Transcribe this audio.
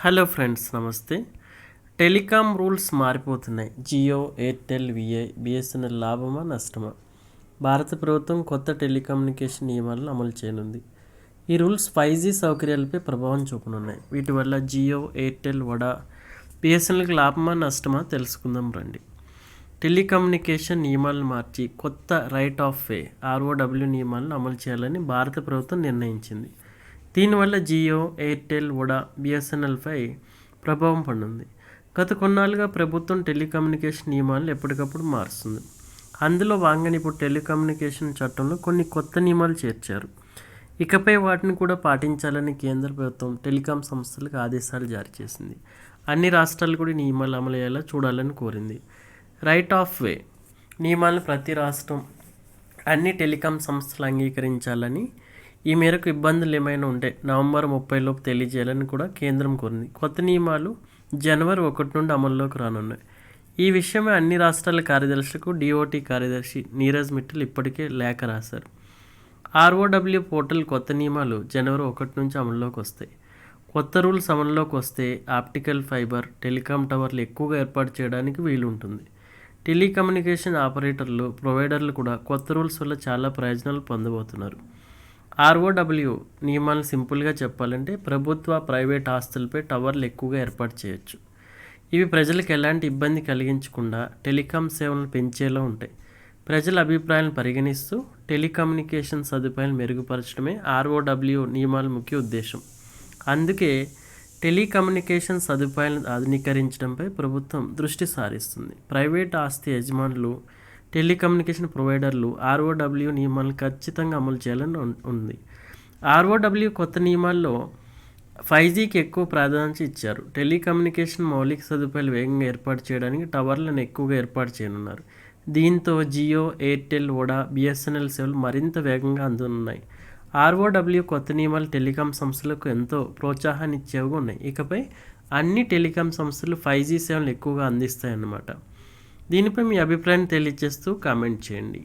Hello friends నమస్తే. Telecom rules మారిపోతున్నాయి. Jio Airtel VI BSNL లాభమా నష్టమా? భారత ప్రభుత్వం కొత్త టెలికమ్యూనికేషన్ నియమాలను అమలు చేయనుంది. ఈ రూల్స్ ఫైవ్ జీ సౌకర్యాలపై ప్రభావం చూపనున్నాయి. వీటి వల్ల జియో ఎయిర్టెల్ వడా బిఎస్ఎన్ఎల్కి లాభమా నష్టమా తెలుసుకుందాం రండి. టెలికమ్యూనికేషన్ నియమాలను మార్చి కొత్త రైట్ ఆఫ్ వే ఆర్ఓడబ్ల్యూ నియమాలను అమలు చేయాలని భారత ప్రభుత్వం నిర్ణయించింది. దీనివల్ల జియో ఎయిర్టెల్ వడా బిఎస్ఎన్ఎల్పై ప్రభావం పడింది. గత కొన్నాళ్ళుగా ప్రభుత్వం టెలికమ్యూనికేషన్ నియమాలను ఎప్పటికప్పుడు మారుస్తుంది. అందులో భాగంగా ఇప్పుడు టెలికమ్యూనికేషన్ చట్టంలో కొన్ని కొత్త నియమాలు చేర్చారు. ఇకపై వాటిని కూడా పాటించాలని కేంద్ర ప్రభుత్వం టెలికాం సంస్థలకు ఆదేశాలు జారీ చేసింది. అన్ని రాష్ట్రాలు కూడా నియమాలు అమలయ్యేలా చూడాలని కోరింది. రైట్ ఆఫ్ వే నియమాలను ప్రతి రాష్ట్రం అన్ని టెలికాం సంస్థలు అంగీకరించాలని ఈ మేరకు ఇబ్బందులు ఏమైనా ఉంటే నవంబర్ ముప్పై లోపు తెలియజేయాలని కూడా కేంద్రం కోరింది. కొత్త నియమాలు జనవరి ఒకటి నుండి అమల్లోకి రానున్నాయి. ఈ విషయమే అన్ని రాష్ట్రాల కార్యదర్శులకు డిఓటి కార్యదర్శి నీరజ్ మిట్టల్ ఇప్పటికే లేఖ రాశారు. ఆర్ఓడబ్ల్యూ పోర్టల్ కొత్త నియమాలు జనవరి ఒకటి నుంచి అమల్లోకి వస్తాయి. కొత్త రూల్స్ అమల్లోకి వస్తే ఆప్టికల్ ఫైబర్ టెలికాం టవర్లు ఎక్కువగా ఏర్పాటు చేయడానికి వీలుంటుంది టెలికమ్యూనికేషన్ ఆపరేటర్లు ప్రొవైడర్లు కూడా కొత్త రూల్స్ వల్ల చాలా ప్రయోజనాలు పొందబోతున్నారు. ఆర్ఓడబ్ల్యూ నియమాలు సింపుల్గా చెప్పాలంటే ప్రభుత్వ ప్రైవేట్ ఆస్తులపై టవర్లు ఎక్కువగా ఏర్పాటు చేయొచ్చు. ఇవి ప్రజలకు ఎలాంటి ఇబ్బంది కలిగించకుండా టెలికాం సేవలను పెంచేలా ఉంటాయి. ప్రజల అభిప్రాయాలను పరిగణిస్తూ టెలికమ్యూనికేషన్ సదుపాయాలు మెరుగుపరచడమే ఆర్ఓడబ్ల్యూ నియమాల ముఖ్య ఉద్దేశం. అందుకే టెలికమ్యూనికేషన్ సదుపాయాలను ఆధునీకరించడంపై ప్రభుత్వం దృష్టి సారిస్తుంది. ప్రైవేట్ ఆస్తి యజమానులు టెలికమ్యూనికేషన్ ప్రొవైడర్లు ఆర్ఓడబ్ల్యూ నియమాలను ఖచ్చితంగా అమలు చేయాలని ఉంది. ఆర్ఓడబ్ల్యూ కొత్త నియమాల్లో ఫైవ్ జీకి ఎక్కువ ప్రాధాన్యత ఇచ్చారు. టెలికమ్యూనికేషన్ మౌలిక సదుపాయాలు వేగంగా ఏర్పాటు చేయడానికి టవర్లను ఎక్కువగా ఏర్పాటు చేయనున్నారు. దీంతో జియో ఎయిర్టెల్ ఓడా బిఎస్ఎన్ఎల్ సేవలు మరింత వేగంగా అందుతున్నాయి ఆర్ఓడబ్ల్యూ కొత్త నియమాలు టెలికాం సంస్థలకు ఎంతో ప్రోత్సాహాన్ని ఇచ్చేవిగా ఉన్నాయి. ఇకపై అన్ని టెలికాం సంస్థలు ఫైవ్ జీ సేవలు ఎక్కువగా అందిస్తాయన్నమాట. దీనిపై మీ అభిప్రాయం తెలియజేస్తూ కామెంట్ చేయండి.